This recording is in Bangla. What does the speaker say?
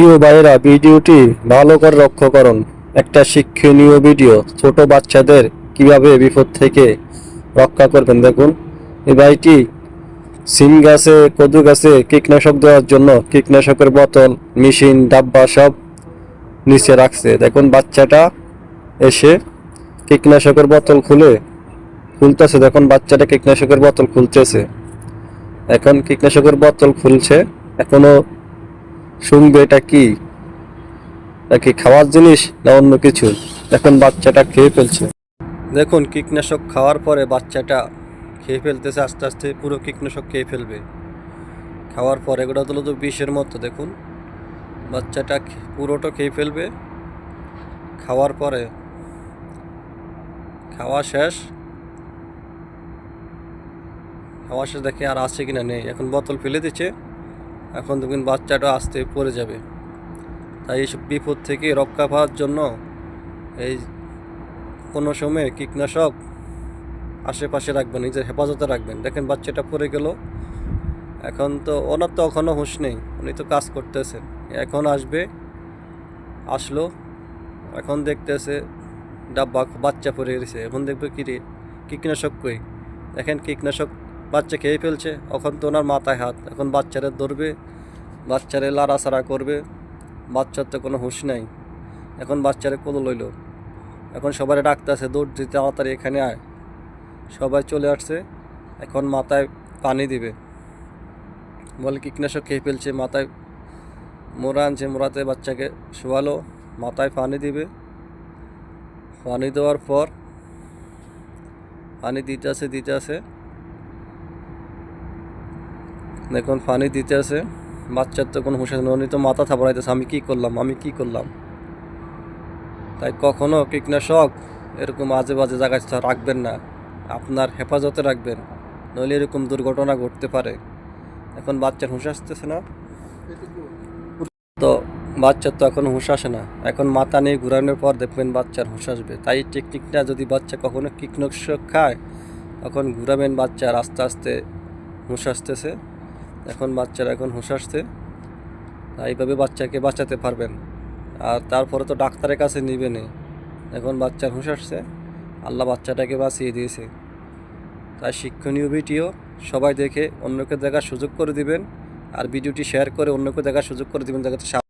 প্রিয় ভাইয়েরা, ভিডিওটি ভালো করে লক্ষ্য করুন। একটা শিক্ষণীয় ভিডিও। ছোট বাচ্চাদের কীভাবে বিপদ থেকে রক্ষা করবেন দেখুন। এই ভাইটি সিম গাছে, কদু গাছে কীটনাশক দেওয়ার জন্য কীটনাশকের বোতল, মেশিন, ডাব্বা সব নিচে রাখছে। দেখুন, বাচ্চাটা এসে কীটনাশকের বোতল খুলে খুলতেছে। দেখুন, বাচ্চাটা কীটনাশকের বোতল খুলতেছে। এখন কীটনাশকের বোতল খুলছে। এখনও শুনবে এটা কি? নাকি খাওয়ার জিনিস না অন্য কিছু? এখন বাচ্চাটা খেয়ে ফেলছে। দেখুন, কীটনাশক খাওয়ার পরে বাচ্চাটা খেয়ে ফেলতেছে, আস্তে আস্তে পুরো কীটনাশক খেয়ে ফেলবে। খাওয়ার পরে এগুলো হলো তো বিষের মতো, দেখুন। বাচ্চাটা পুরোটা খেয়ে ফেলবে। খাওয়ার পরে খাওয়া শেষ। খাওয়া শেষ দেখে আর আছে কিনা নেই। এখন বোতল ফেলে দিচ্ছে। এখন দেখবেন বাচ্চাটা আসতে পড়ে যাবে। তাই এইসব বিপদ থেকে রক্ষা পাওয়ার জন্য এই কোনো সময় কীটনাশক আশেপাশে রাখবেন, নিজের হেফাজতে রাখবেন। দেখেন বাচ্চাটা পড়ে গেল। এখন তো ওনার তো এখনও হুঁশ নেই, উনি তো কাজ করতেছেন। এখন আসবে, আসলো, এখন দেখতেছে ডাব্বা বাচ্চা পড়ে গেছে। এখন দেখবে কী রে, কীটনাশক কই? দেখেন কীটনাশক বাচ্চা খেয়ে ফেলছে। এখন তো ওনার মাথায় হাত। এখন বাচ্চারা ধরবে, বাচ্চারে লাড়াছাড়া করবে। বাচ্চার তো কোনো হুঁশ নাই। এখন বাচ্চারে কোলো লইল। এখন সবাই ডাকতেছে, দৌড় দিতে তাড়াতাড়ি এখানে আয়। সবাই চলে আসছে। এখন মাথায় পানি দিবে। বলে কীটনাশক খেয়ে ফেলছে? মাথায় মোড়া আনছে, মোড়াতে বাচ্চাকে শোয়ালো। মাথায় পানি দিবে। পানি দেওয়ার পর পানি দিতে আছে দিতে আছে। দেখুন পানি দিতে আছে। বাচ্চার তো কোনো হুঁশ উনি তো মাথা থাপড়াইতেছে। আমি কি করলাম? আমি কি করলাম? তাই কখনো কীটনাশক এরকম আজে বাজে জায়গায় রাখবেন না। আপনার হেফাজতে রাখবেন। নইলে এরকম দুর্ঘটনা ঘটতে পারে। এখন বাচ্চার হুঁশ আসতেছে না। তো বাচ্চার তো এখন হুঁশ আসে না। এখন মাথা নিয়ে ঘুরানোর পর দেখবেন বাচ্চার হুঁশ আসবে। তাই টেকনিকটা যদি বাচ্চা কখনো কীটনাশক খায়, তখন ঘুরাবেন বাচ্চার আস্তে আস্তে হুঁশ আসতেছে। এখন বাচ্চারা এখন হুঁশ আসছে। এইভাবে বাচ্চাকে বাঁচাতে পারবেন। আর তারপরে তো ডাক্তারের কাছে নিবে না। এখন বাচ্চার হুঁশ আসছে। আল্লাহ বাচ্চাটাকে বাঁচিয়ে দিয়েছে। তাই শিক্ষণীয় ভিডিও সবাই দেখে অন্যকে দেখার সুযোগ করে দিবেন। আর ভিডিওটি শেয়ার করে অন্যকে দেখার সুযোগ করে দিবেন যাতে